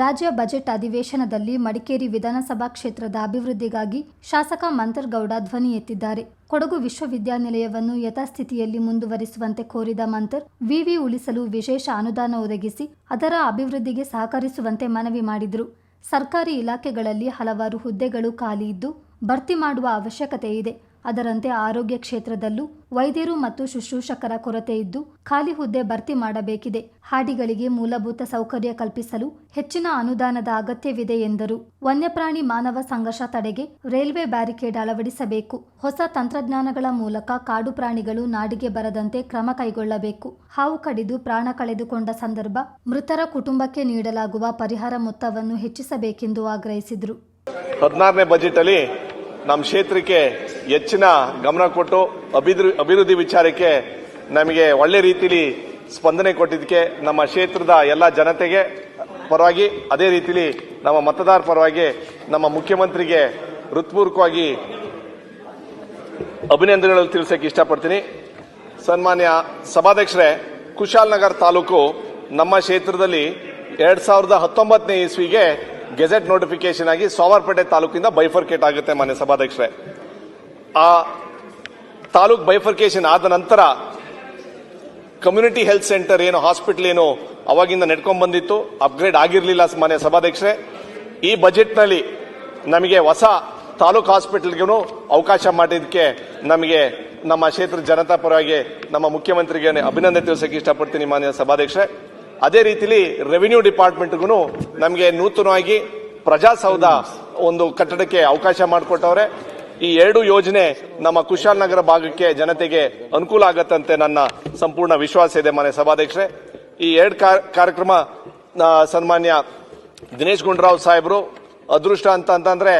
ರಾಜ್ಯ ಬಜೆಟ್ ಅಧಿವೇಶನದಲ್ಲಿ ಮಡಿಕೇರಿ ವಿಧಾನಸಭಾ ಕ್ಷೇತ್ರದ ಅಭಿವೃದ್ಧಿಗಾಗಿ ಶಾಸಕ ಮಂತರ್ಗೌಡ ಧ್ವನಿ ಎತ್ತಿದ್ದಾರೆ. ಕೊಡಗು ವಿಶ್ವವಿದ್ಯಾನಿಲಯವನ್ನು ಯಥಾಸ್ಥಿತಿಯಲ್ಲಿ ಮುಂದುವರಿಸುವಂತೆ ಕೋರಿದ ಮಂತರ್, ವಿವಿ ಉಳಿಸಲು ವಿಶೇಷ ಅನುದಾನ ಒದಗಿಸಿ ಅದರ ಅಭಿವೃದ್ಧಿಗೆ ಸಹಕರಿಸುವಂತೆ ಮನವಿ ಮಾಡಿದರು. ಸರ್ಕಾರಿ ಇಲಾಖೆಗಳಲ್ಲಿ ಹಲವಾರು ಹುದ್ದೆಗಳು ಖಾಲಿ ಇದ್ದು, ಭರ್ತಿ ಮಾಡುವ ಅವಶ್ಯಕತೆ ಇದೆ ಅದರಂತೆ ಆರೋಗ್ಯ ಕ್ಷೇತ್ರದಲ್ಲೂ ವೈದ್ಯರು ಮತ್ತು ಶುಶ್ರೂಷಕರ ಕೊರತೆ ಇದ್ದು ಖಾಲಿ ಹುದ್ದೆ ಭರ್ತಿ ಮಾಡಬೇಕಿದೆ. ಹಾಡಿಗಳಿಗೆ ಮೂಲಭೂತ ಸೌಕರ್ಯ ಕಲ್ಪಿಸಲು ಹೆಚ್ಚಿನ ಅನುದಾನದ ಅಗತ್ಯವಿದೆ ಎಂದರು. ವನ್ಯಪ್ರಾಣಿ ಮಾನವ ಸಂಘರ್ಷ ತಡೆಗೆ ರೈಲ್ವೆ ಬ್ಯಾರಿಕೇಡ್ ಅಳವಡಿಸಬೇಕು. ಹೊಸ ತಂತ್ರಜ್ಞಾನಗಳ ಮೂಲಕ ಕಾಡು ಪ್ರಾಣಿಗಳು ನಾಡಿಗೆ ಬರದಂತೆ ಕ್ರಮ ಕೈಗೊಳ್ಳಬೇಕು. ಹಾವು ಕಡಿದು ಪ್ರಾಣ ಕಳೆದುಕೊಂಡ ಸಂದರ್ಭ ಮೃತರ ಕುಟುಂಬಕ್ಕೆ ನೀಡಲಾಗುವ ಪರಿಹಾರ ಮೊತ್ತವನ್ನು ಹೆಚ್ಚಿಸಬೇಕೆಂದು ಆಗ್ರಹಿಸಿದರು. ಹದಿನಾರನೇ ಬಜೆಟ್ ಅಲ್ಲಿ ನಮ್ಮ ಕ್ಷೇತ್ರಕ್ಕೆ ಹೆಚ್ಚಿನ ಗಮನ ಕೊಟ್ಟು ಅಭಿವೃದ್ಧಿ ಅಭಿವೃದ್ಧಿ ವಿಚಾರಕ್ಕೆ ನಮಗೆ ಒಳ್ಳೆ ರೀತಿಲಿ ಸ್ಪಂದನೆ ಕೊಟ್ಟಿದ್ದಕ್ಕೆ ನಮ್ಮ ಕ್ಷೇತ್ರದ ಎಲ್ಲ ಜನತೆಗೆ ಪರವಾಗಿ, ಅದೇ ರೀತಿಲಿ ನಮ್ಮ ಮತದಾರ ಪರವಾಗಿ ನಮ್ಮ ಮುಖ್ಯಮಂತ್ರಿಗೆ ಹೃತ್ಪೂರ್ವಕವಾಗಿ ಅಭಿನಂದನೆಗಳು ತಿಳಿಸಕ್ಕೆ ಇಷ್ಟಪಡ್ತೀನಿ. ಸನ್ಮಾನ್ಯ ಸಭಾಧ್ಯಕ್ಷರೇ ಕುಶಾಲನಗರ್ ತಾಲೂಕು ನಮ್ಮ ಕ್ಷೇತ್ರದಲ್ಲಿ ಎರಡು ಸಾವಿರದ ಹತ್ತೊಂಬತ್ತನೇ ಇಸ್ವಿಗೆ ಗೆಜೆಟ್ ನೋಟಿಫಿಕೇಶನ್ ಆಗಿ ಸೋಮವಾರಪೇಟೆ ತಾಲೂಕಿಂದ ಬೈಫರ್ಕೇಟ್ ಆಗುತ್ತೆ ಮಾನ್ಯ ಸಭಾಧ್ಯಕ್ಷರೇ. ಆ ತಾಲೂಕ್ ಬೈಫರ್ಕೇಶನ್ ಆದ ನಂತರ ಕಮ್ಯುನಿಟಿ ಹೆಲ್ತ್ ಸೆಂಟರ್ ಏನು ಹಾಸ್ಪಿಟಲ್ ಏನು ಅವಾಗಿಂದ ನೆಡ್ಕೊಂಡ್ ಬಂದಿತ್ತು. ಅಪ್ಗ್ರೇಡ್ ಆಗಿರಲಿಲ್ಲ ಮಾನ್ಯ ಸಭಾಧ್ಯಕ್ಷರೇ. ಈ ಬಜೆಟ್ನಲ್ಲಿ ನಮಗೆ ಹೊಸ ತಾಲೂಕ್ ಹಾಸ್ಪಿಟಲ್ಗೂ ಅವಕಾಶ ಮಾಡಿದ್ದಕ್ಕೆ ನಮಗೆ ನಮ್ಮ ಕ್ಷೇತ್ರದ ಜನತಾ ಪರವಾಗಿ ನಮ್ಮ ಮುಖ್ಯಮಂತ್ರಿಗೆ ಅಭಿನಂದನೆ ತಿಳಿಸಕ್ಕೆ ಇಷ್ಟಪಡ್ತೀನಿ ಮಾನ್ಯ ಸಭಾಧ್ಯಕ್ಷರೇ. ಅದೇ ರೀತಿಲಿ ರೆವಿನ್ಯೂ ಡಿಪಾರ್ಟ್ಮೆಂಟ್ಗೂ ನಮಗೆ ನೂತನವಾಗಿ ಪ್ರಜಾಸೌಧ ಒಂದು ಕಟ್ಟಡಕ್ಕೆ ಅವಕಾಶ ಮಾಡಿಕೊಟ್ಟವ್ರೆ. ಈ ಎರಡು ಯೋಜನೆ ನಮ್ಮ ಕುಶಾಲನಗರ ಭಾಗಕ್ಕೆ ಜನತೆಗೆ ಅನುಕೂಲ ಆಗತ್ತಂತೆ ನನ್ನ ಸಂಪೂರ್ಣ ವಿಶ್ವಾಸ ಇದೆ ಮನೆ ಸಭಾಧ್ಯಕ್ಷರೇ. ಈ ಎರಡು ಕಾರ್ಯಕ್ರಮ ಸನ್ಮಾನ್ಯ ದಿನೇಶ್ ಗುಂಡೂರಾವ್ ಸಾಹೇಬರು, ಅದೃಷ್ಟ ಅಂತ ಅಂತಂದ್ರೆ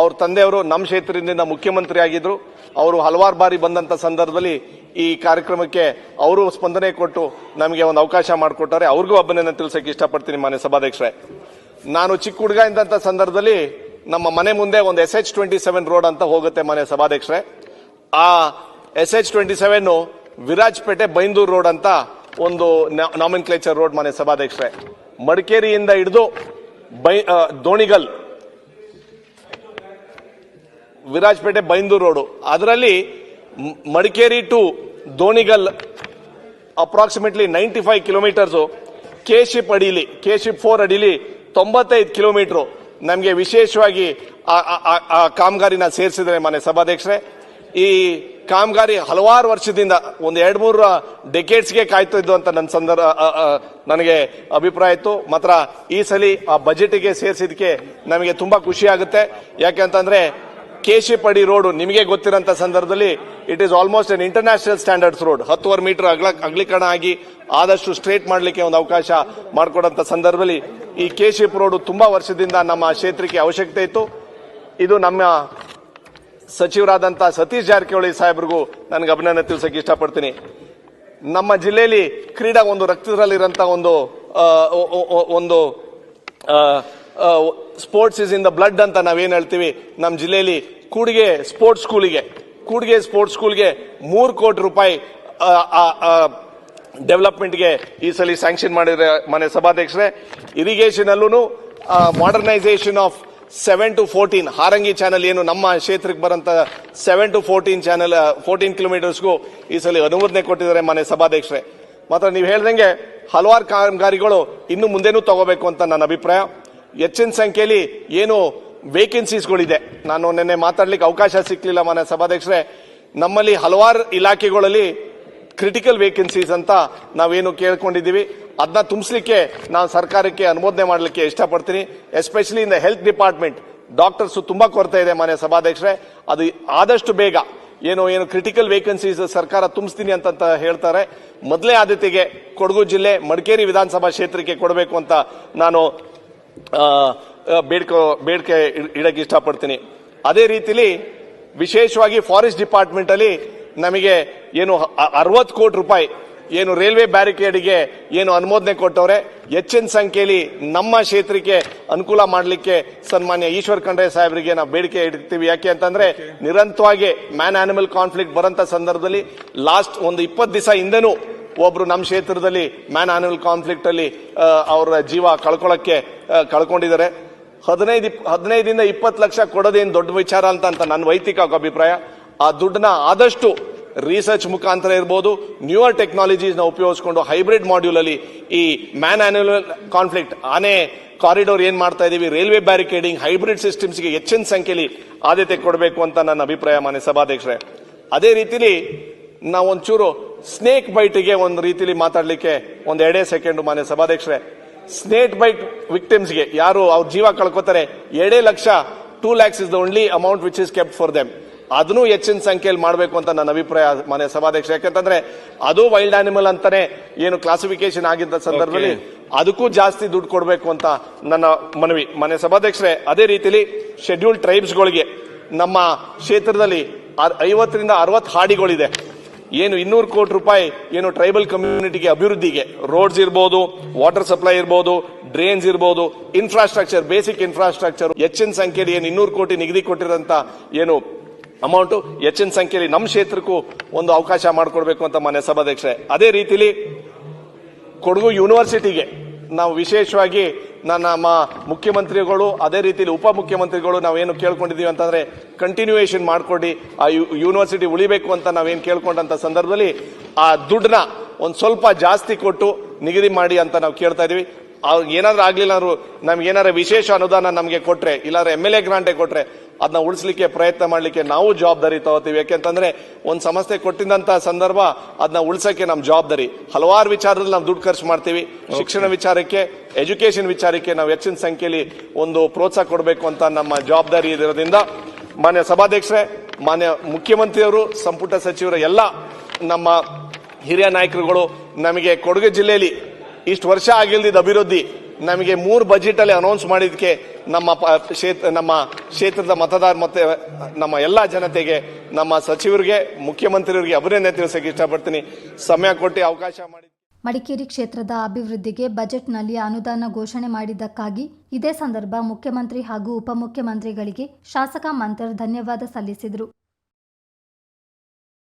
ಅವ್ರ ತಂದೆಯವರು ನಮ್ಮ ಕ್ಷೇತ್ರದಿಂದ ಮುಖ್ಯಮಂತ್ರಿ ಆಗಿದ್ರು ಅವರು ಹಲವಾರು ಬಾರಿ ಬಂದಂತ ಸಂದರ್ಭದಲ್ಲಿ ಈ ಕಾರ್ಯಕ್ರಮಕ್ಕೆ ಅವರು ಸ್ಪಂದನೆ ಕೊಟ್ಟು ನಮಗೆ ಒಂದು ಅವಕಾಶ ಮಾಡಿಕೊಟ್ಟಾರೆ ಅವ್ರಿಗೂ ಅಭಿನಂದನೆ ತಿಳಿಸಕ್ಕೆ ಇಷ್ಟಪಡ್ತೀನಿ ಮಾನ್ಯ ಸಭಾಧ್ಯಕ್ಷರೇ. ನಾನು ಚಿಕ್ಕ ಹುಡುಗ ಇದ್ದಂಥ ಸಂದರ್ಭದಲ್ಲಿ ನಮ್ಮ ಮನೆ ಮುಂದೆ ಒಂದು S H twenty seven road ಅಂತ ಹೋಗುತ್ತೆ ಮಾನ್ಯ ಸಭಾಧ್ಯಕ್ಷರೇ. ಆ S H twenty seven Virajpet Byndoor road ಅಂತ ಒಂದು ನಾಮಿನ್ ಕ್ಲೇಚರ್ ರೋಡ್ ಮಾನ್ಯ ಸಭಾಧ್ಯಕ್ಷರೇ. ಮಡಿಕೇರಿಯಿಂದ ಹಿಡಿದು ಬೈ ದೋಣಿಗಲ್ ವಿರಾಜ್ಪೇಟೆ ಬೈಂದೂರು ರೋಡು. ಅದರಲ್ಲಿ Madikeri to Donigal approximately ninety five kilometres. K ship ಅಡಿಲಿ, ಕೆ ಶಿಪ್ ಫೋರ್ ಅಡಿಲಿ ತೊಂಬತ್ತೈದು ಕಿಲೋಮೀಟರ್. ನಮಗೆ ವಿಶೇಷವಾಗಿ ಆ- ಕಾಮಗಾರಿನ ಸೇರಿಸಿದ್ರೆ ಮನೆ ಸಭಾಧ್ಯಕ್ಷರೇ. ಈ ಕಾಮಗಾರಿ ಹಲವಾರು ವರ್ಷದಿಂದ ಒಂದು ಎರಡು ಮೂರು ಡೆಕೇಡ್ಸ್ಗೆ ಕಾಯ್ತಾ ಇದ್ದು ಅಂತ ನನ್ನ ಸಂದರ್ಭ ನನಗೆ ಅಭಿಪ್ರಾಯ ಇತ್ತು. ಮಾತ್ರ ಈ ಸಲ ಆ ಬಜೆಟ್ಗೆ ಸೇರಿಸಿದಕ್ಕೆ ನಮಗೆ ತುಂಬ ಖುಷಿ ಆಗುತ್ತೆ. ಯಾಕೆಂತಂದ್ರೆ ಕೇಶಿಪಡಿ ರೋಡ್, ನಿಮಗೆ ಗೊತ್ತಿರೋಂಥ ಸಂದರ್ಭದಲ್ಲಿ it is almost an international standards road ಹತ್ತುವರೆ ಮೀಟರ್ ಅಗಲ, ಅಗಲೀಕರಣ ಆಗಿ ಆದಷ್ಟು ಸ್ಟ್ರೇಟ್ ಮಾಡಲಿಕ್ಕೆ ಒಂದು ಅವಕಾಶ ಮಾಡಿಕೊಡೋಂಥ ಸಂದರ್ಭದಲ್ಲಿ ಈ ಕೇಶಿಪ್ ರೋಡ್ ತುಂಬಾ ವರ್ಷದಿಂದ ನಮ್ಮ ಕ್ಷೇತ್ರಕ್ಕೆ ಅವಶ್ಯಕತೆ ಇತ್ತು. ಇದು ನಮ್ಮ ಸಚಿವರಾದಂಥ ಸತೀಶ್ ಜಾರಕಿಹೊಳಿ ಸಾಹೇಬ್ರಿಗೂ ನನಗೆ ಅಭಿನಂದನೆ ತಿಳಿಸಕ್ಕೆ ಇಷ್ಟಪಡ್ತೀನಿ. ನಮ್ಮ ಜಿಲ್ಲೆಯಲ್ಲಿ ಕ್ರೀಡಾ ಒಂದು ರಕ್ತದಲ್ಲಿರೋಂಥ ಒಂದು ಒಂದು sports is in the blood ಅಂತ ನಾವೇನು ಹೇಳ್ತೀವಿ? ನಮ್ಮ ಜಿಲ್ಲೆಯಲ್ಲಿ ಕೂಡಿಗೆ ಸ್ಪೋರ್ಟ್ಸ್ ಸ್ಕೂಲಿಗೆ ಕೂಡಿಗೆ ಸ್ಪೋರ್ಟ್ಸ್ ಸ್ಕೂಲ್ಗೆ ಮೂರು ಕೋಟಿ ರೂಪಾಯಿ ಡೆವಲಪ್ಮೆಂಟ್ಗೆ ಈ ಸಲ ಸ್ಯಾಂಕ್ಷನ್ ಮಾಡಿದ್ರೆ ಮನೆ ಸಭಾಧ್ಯಕ್ಷರೇ. ಇರಿಗೇಷನ್ ಅಲ್ಲೂ modernisation of seven to fourteen Harangi channel ಏನು ನಮ್ಮ ಕ್ಷೇತ್ರಕ್ಕೆ ಬರಂತ seven to fourteen channel fourteen ಕಿಲೋಮೀಟರ್ಸ್ಗೂ ಈ ಸಲ ಅನುಮೋದನೆ ಕೊಟ್ಟಿದ್ದಾರೆ ಮನೆ ಸಭಾಧ್ಯಕ್ಷರೇ. ಮಾತ್ರ ನೀವು ಹೇಳ್ದಂಗೆ ಹಲವಾರು ಕಾಮಗಾರಿಗಳು ಇನ್ನು ಮುಂದೆನೂ ತಗೋಬೇಕು ಅಂತ ನನ್ನ ಅಭಿಪ್ರಾಯ. ಹೆಚ್ಚಿನ ಸಂಖ್ಯೆಯಲ್ಲಿ ಏನು ವೇಕೆನ್ಸೀಸ್ಗಳಿದೆ ನಾನು ನಿನ್ನೆ ಮಾತಾಡ್ಲಿಕ್ಕೆ ಅವಕಾಶ ಸಿಕ್ಕಲಿಲ್ಲ ಮನೆ ಸಭಾಧ್ಯಕ್ಷರೇ. ನಮ್ಮಲ್ಲಿ ಹಲವಾರು ಇಲಾಖೆಗಳಲ್ಲಿ ಕ್ರಿಟಿಕಲ್ ವೇಕೆನ್ಸೀಸ್ ಅಂತ ನಾವೇನು ಕೇಳ್ಕೊಂಡಿದ್ದೀವಿ. ಅದನ್ನ ತುಂಬಿಸ್ಲಿಕ್ಕೆ ನಾನು ಸರ್ಕಾರಕ್ಕೆ ಅನುಮೋದನೆ ಮಾಡಲಿಕ್ಕೆ ಇಷ್ಟಪಡ್ತೀನಿ. Especially in the health department doctors ತುಂಬಾ ಕೊರತೆ ಇದೆ ಮನೆ ಸಭಾಧ್ಯಕ್ಷರೇ. ಅದು ಆದಷ್ಟು ಬೇಗ ಏನು ಏನು ಕ್ರಿಟಿಕಲ್ ವೇಕೆನ್ಸೀಸ್ ಸರ್ಕಾರ ತುಂಬಿಸ್ತೀನಿ ಅಂತ ಹೇಳ್ತಾರೆ. ಮೊದಲೇ ಆದ್ಯತೆಗೆ ಕೊಡಗು ಜಿಲ್ಲೆ ಮಡಿಕೇರಿ ವಿಧಾನಸಭಾ ಕ್ಷೇತ್ರಕ್ಕೆ ಕೊಡಬೇಕು ಅಂತ ನಾನು ಬೇಡ್ಕೊ ಬೇಡಿಕೆ ಇಡಕ್ಕೆ ಇಷ್ಟಪಡ್ತೀನಿ. ಅದೇ ರೀತಿಲಿ ವಿಶೇಷವಾಗಿ ಫಾರೆಸ್ಟ್ ಡಿಪಾರ್ಟ್ಮೆಂಟಲ್ಲಿ ನಮಗೆ ಏನು ಅರವತ್ತು ಕೋಟಿ ರೂಪಾಯಿ ಏನು ರೈಲ್ವೆ ಬ್ಯಾರಿಕೇಡ್ಗೆ ಏನು ಅನುಮೋದನೆ ಕೊಟ್ಟವ್ರೆ ಹೆಚ್ಚಿನ ಸಂಖ್ಯೆಯಲ್ಲಿ ನಮ್ಮ ಕ್ಷೇತ್ರಕ್ಕೆ ಅನುಕೂಲ ಮಾಡಲಿಕ್ಕೆ ಸನ್ಮಾನ್ಯ ಈಶ್ವರ್ ಖಂಡ್ರೆ ಸಾಹೇಬರಿಗೆ ನಾವು ಬೇಡಿಕೆ ಇಡ್ತೀವಿ. ಯಾಕೆ ಅಂತಂದ್ರೆ ನಿರಂತರವಾಗಿ ಮ್ಯಾನ್ ಆನಿಮಲ್ ಕಾನ್ಫ್ಲಿಕ್ಟ್ ಬರೋಂಥ ಸಂದರ್ಭದಲ್ಲಿ ಲಾಸ್ಟ್ ಒಂದು ಇಪ್ಪತ್ತು ದಿವಸ ಹಿಂದೆನೂ ಒಬ್ರು ನಮ್ಮ ಕ್ಷೇತ್ರದಲ್ಲಿ ಮ್ಯಾನ್ ಆನ್ಯುವಲ್ ಕಾನ್ಫ್ಲಿಕ್ಟ್ ಅಲ್ಲಿ ಅವರ ಜೀವ ಕಳ್ಕೊಳ್ಳಕ್ಕೆ ಆ, ಕಳ್ಕೊಂಡಿದ್ದಾರೆ. ಹದಿನೈದು ಹದಿನೈದಿಂದ ಇಪ್ಪತ್ತು ಲಕ್ಷ ಕೊಡೋದೇನು ದೊಡ್ಡ ವಿಚಾರ ಅಂತ ಅಂತ ನನ್ನ ವೈಯಕ್ತಿಕ ಅಭಿಪ್ರಾಯ. ಆ ದುಡ್ಡನ್ನ ಆದಷ್ಟು ರಿಸರ್ಚ್ ಮುಖಾಂತರ ಇರ್ಬೋದು ನ್ಯೂಯರ್ ಟೆಕ್ನಾಲಜೀಸ್ನ ಉಪಯೋಗಿಸ್ಕೊಂಡು ಹೈಬ್ರಿಡ್ ಮಾಡ್ಯೂಲ್ ಅಲ್ಲಿ ಈ ಮ್ಯಾನ್ ಆನ್ಯುವಲ್ ಕಾನ್ಫ್ಲಿಕ್ಟ್ ಆನೆ ಕಾರಿಡೋರ್ ಏನು ಮಾಡ್ತಾ ಇದೀವಿ? ರೈಲ್ವೆ ಬ್ಯಾರಿಕೇಡಿಂಗ್ ಹೈಬ್ರಿಡ್ ಸಿಸ್ಟಮ್ಸ್ಗೆ ಹೆಚ್ಚಿನ ಸಂಖ್ಯೆಯಲ್ಲಿ ಆದ್ಯತೆ ಕೊಡಬೇಕು ಅಂತ ನನ್ನ ಅಭಿಪ್ರಾಯ ಮಾನ್ಯ ಸಭಾಧ್ಯಕ್ಷರೇ. ಅದೇ ರೀತಿಲಿ ನಾವು ಒಂಚೂರು ಸ್ನೇಕ್ ಬೈಟ್ಗೆ ಒಂದು ರೀತಿಲಿ ಮಾತಾಡ್ಲಿಕ್ಕೆ ಒಂದು ಎರಡೇ ಸೆಕೆಂಡ್ ಮಾನ್ಯ ಸಭಾಧ್ಯಕ್ಷರೇ. ಸ್ನೇಕ್ ಬೈಟ್ ವಿಕ್ಟಿಮ್ಸ್ಗೆ ಯಾರು ಅವ್ರ ಜೀವ ಕಳ್ಕೊತಾರೆ ಎರಡೇ lakh two lakhs is the only amount which is kept for them. ಅದನ್ನು ಹೆಚ್ಚಿನ ಸಂಖ್ಯೆಯಲ್ಲಿ ಮಾಡಬೇಕು ಅಂತ ನನ್ನ ಅಭಿಪ್ರಾಯ ಮಾನ್ಯ ಸಭಾಧ್ಯಕ್ಷ ಯಾಕಂತಂದ್ರೆ ಅದು ವೈಲ್ಡ್ ಆನಿಮಲ್ ಅಂತಾನೆ ಏನು ಕ್ಲಾಸಿಫಿಕೇಶನ್ ಆಗಿದ್ದ ಸಂದರ್ಭದಲ್ಲಿ ಅದಕ್ಕೂ ಜಾಸ್ತಿ ದುಡ್ಡು ಕೊಡಬೇಕು ಅಂತ ನನ್ನ ಮನವಿ. ಮಾನ್ಯ ಸಭಾಧ್ಯಕ್ಷರೇ ಅದೇ ರೀತಿಲಿ ಶೆಡ್ಯೂಲ್ಡ್ ಟ್ರೈಬ್ಸ್ಗಳಿಗೆ ನಮ್ಮ ಕ್ಷೇತ್ರದಲ್ಲಿ ಐವತ್ತರಿಂದ ಅರವತ್ತು ಹಾಡಿಗಳಿದೆ. ಏನು ಇನ್ನೂರು ಕೋಟಿ ರೂಪಾಯಿ ಏನು ಟ್ರೈಬಲ್ ಕಮ್ಯುನಿಟಿಗೆ ಅಭಿವೃದ್ಧಿಗೆ ರೋಡ್ಸ್ ಇರ್ಬೋದು ವಾಟರ್ ಸಪ್ಲೈ ಇರ್ಬೋದು ಡ್ರೈನ್ಸ್ ಇರ್ಬೋದು ಇನ್ಫ್ರಾಸ್ಟ್ರಕ್ಚರ್ ಬೇಸಿಕ್ ಇನ್ಫ್ರಾಸ್ಟ್ರಕ್ಚರ್ ಹೆಚ್ಚಿನ ಸಂಖ್ಯೆಯಲ್ಲಿ ಏನು ಇನ್ನೂರು ಕೋಟಿ ನಿಗದಿ ಕೊಟ್ಟಿರೋಂಥ ಏನು ಅಮೌಂಟ್ ಹೆಚ್ಚಿನ ಸಂಖ್ಯೆಯಲ್ಲಿ ನಮ್ಮ ಕ್ಷೇತ್ರಕ್ಕೂ ಒಂದು ಅವಕಾಶ ಮಾಡಿಕೊಡ್ಬೇಕು ಅಂತ ಮಾನ್ಯ ಸಭಾಧ್ಯಕ್ಷರೇ. ಅದೇ ರೀತಿಲಿ ಕೊಡಗು ಯೂನಿವರ್ಸಿಟಿಗೆ ನಾವು ವಿಶೇಷವಾಗಿ ನನ್ನ ನಮ್ಮ ಮುಖ್ಯಮಂತ್ರಿಗಳು, ಅದೇ ರೀತಿಯಲ್ಲಿ ಉಪಮುಖ್ಯಮಂತ್ರಿಗಳು ನಾವೇನು ಕೇಳ್ಕೊಂಡಿದ್ದೀವಿ ಅಂತಂದ್ರೆ ಕಂಟಿನ್ಯೂಯೇಷನ್ ಮಾಡಿಕೊಡಿ, ಆ ಯೂನಿವರ್ಸಿಟಿ ಉಳಿಬೇಕು ಅಂತ ನಾವೇನು ಕೇಳ್ಕೊಂಡಂಥ ಸಂದರ್ಭದಲ್ಲಿ ಆ ದುಡ್ಡನ್ನ ಒಂದು ಸ್ವಲ್ಪ ಜಾಸ್ತಿ ಕೊಟ್ಟು ನಿಗದಿ ಮಾಡಿ ಅಂತ ನಾವು ಕೇಳ್ತಾ ಇದೀವಿ. ಅವ್ರಿಗೆ ಏನಾದರೂ ಆಗಲಿಲ್ಲ ಅಂದ್ರು ನಮ್ಗೆ ಏನಾರ ವಿಶೇಷ ಅನುದಾನ ನಮಗೆ ಕೊಟ್ರೆ, ಇಲ್ಲಾಂದ್ರೆ ಎಂ ಎಲ್ ಎ ಗ್ರಾಂಟೆ ಕೊಟ್ರೆ ಅದನ್ನ ಉಳಿಸ್ಲಿಕ್ಕೆ ಪ್ರಯತ್ನ ಮಾಡಲಿಕ್ಕೆ ನಾವು ಜವಾಬ್ದಾರಿ ತಗೋತೀವಿ. ಯಾಕೆಂತಂದ್ರೆ ಒಂದು ಸಂಸ್ಥೆ ಕೊಟ್ಟಿದ್ದಂತ ಸಂದರ್ಭ ಅದನ್ನ ಉಳ್ಸಕ್ಕೆ ನಮ್ಮ ಜವಾಬ್ದಾರಿ. ಹಲವಾರು ವಿಚಾರದಲ್ಲಿ ನಾವು ದುಡ್ಡು ಖರ್ಚು ಮಾಡ್ತೀವಿ. ಶಿಕ್ಷಣ ವಿಚಾರಕ್ಕೆ ಎಜುಕೇಶನ್ ವಿಚಾರಕ್ಕೆ ನಾವು ಹೆಚ್ಚಿನ ಸಂಖ್ಯೆಯಲ್ಲಿ ಒಂದು ಪ್ರೋತ್ಸಾಹ ಕೊಡಬೇಕು ಅಂತ ನಮ್ಮ ಜವಾಬ್ದಾರಿ ಇರೋದ್ರಿಂದ ಮಾನ್ಯ ಸಭಾಧ್ಯಕ್ಷರೇ ಮಾನ್ಯ ಮುಖ್ಯಮಂತ್ರಿಯವರು ಸಂಪುಟ ಸಚಿವರು ಎಲ್ಲ ನಮ್ಮ ಹಿರಿಯ ನಾಯಕರುಗಳು ನಮಗೆ ಕೊಡಗು ಜಿಲ್ಲೆಯಲ್ಲಿ ಇಷ್ಟು ವರ್ಷ ಆಗಿಲ್ದಿದ್ದ ಅಭಿವೃದ್ಧಿ ನಮಗೆ ಮೂರು ಬಜೆಟ್ ಅಲ್ಲಿ ಅನೌನ್ಸ್ ಮಾಡಿದಕ್ಕೆ ನಮ್ಮ ಕ್ಷೇತ್ರ, ನಮ್ಮ ಕ್ಷೇತ್ರದ ಮತದಾರ ಮತ್ತೆ ನಮ್ಮ ಎಲ್ಲ ಜನತೆಗೆ, ನಮ್ಮ ಸಚಿವರಿಗೆ, ಮುಖ್ಯಮಂತ್ರಿಯವರಿಗೆ ಅಭಿನಂದನೆ ತಿಳಿಸಕ್ಕೆ ಇಷ್ಟಪಡ್ತೀನಿ. ಸಮಯ ಕೊಟ್ಟು ಅವಕಾಶ ಮಾಡಿ. ಮಡಿಕೇರಿ ಕ್ಷೇತ್ರದ ಅಭಿವೃದ್ಧಿಗೆ ಬಜೆಟ್ನಲ್ಲಿ ಅನುದಾನ ಘೋಷಣೆ ಮಾಡಿದ್ದಕ್ಕಾಗಿ ಇದೇ ಸಂದರ್ಭ ಮುಖ್ಯಮಂತ್ರಿ ಹಾಗೂ ಉಪಮುಖ್ಯಮಂತ್ರಿಗಳಿಗೆ ಶಾಸಕ ಮಂತರ್ ಧನ್ಯವಾದ ಸಲ್ಲಿಸಿದರು.